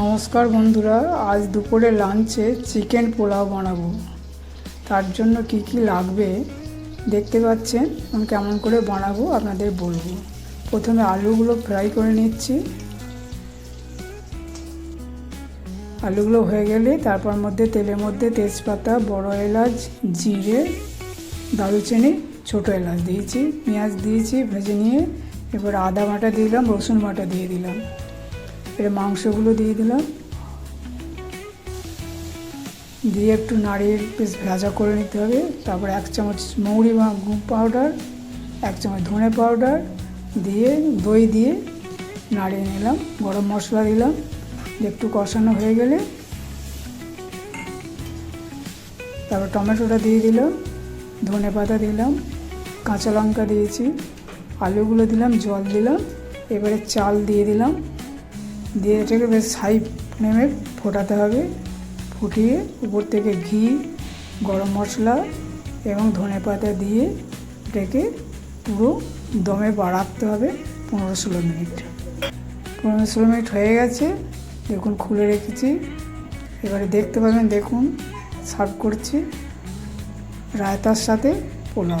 নমস্কার বন্ধুরা, আজ দুপুরে লাঞ্চে চিকেন পোলাও বানাবো। তার জন্য কি কি লাগবে দেখতে পাচ্ছেন, আমি কেমন করে বানাবো আপনাদের বলব। প্রথমে আলুগুলো ফ্রাই করে নিচ্ছি। আলুগুলো হয়ে গেলে তারপর মধ্যে তেলের মধ্যে তেজপাতা, বড় এলাচ, জিরে, দারুচিনি, ছোটো এলাচ দিয়েছি, পেঁয়াজ দিয়েছি, ভেজে নিয়ে এবার আদা বাটা দিলাম, রসুন বাটা দিয়ে দিলাম। এর মাংসগুলো দিয়ে দিলাম। দিয়ে একটু নাড়িয়ে বেশ ভাজা করে নিতে হবে। তারপর এক চামচ মৌরি বা পাউডার এক চামচ ধনে পাউডার দিয়ে দই দিয়ে নাড়িয়ে নিলাম। গরম মশলা দিলাম। একটু কষানো হয়ে গেলে তারপর টমেটোটা দিয়ে দিলাম। ধনে পাতা দিলাম। কাঁচা লঙ্কা দিয়েছি। আলুগুলো দিলাম, জল দিলাম। এবারে চাল দিয়ে দিলাম। দিয়ে এটাকে বেশ হাই ফ্লেমে ফোটাতে হবে। ফুটিয়ে উপর থেকে ঘি, গরম মশলা এবং ধনে পাতা দিয়ে এটাকে পুরো দমে বাড়াতে হবে পনেরো ষোলো মিনিট। পনেরো ষোলো মিনিট হয়ে গেছে দেখুন খুলে রেখেছি। এবারে দেখতে পাবেন, দেখুন, সার্ভ করছি। রায়তার সাথে পোলাও।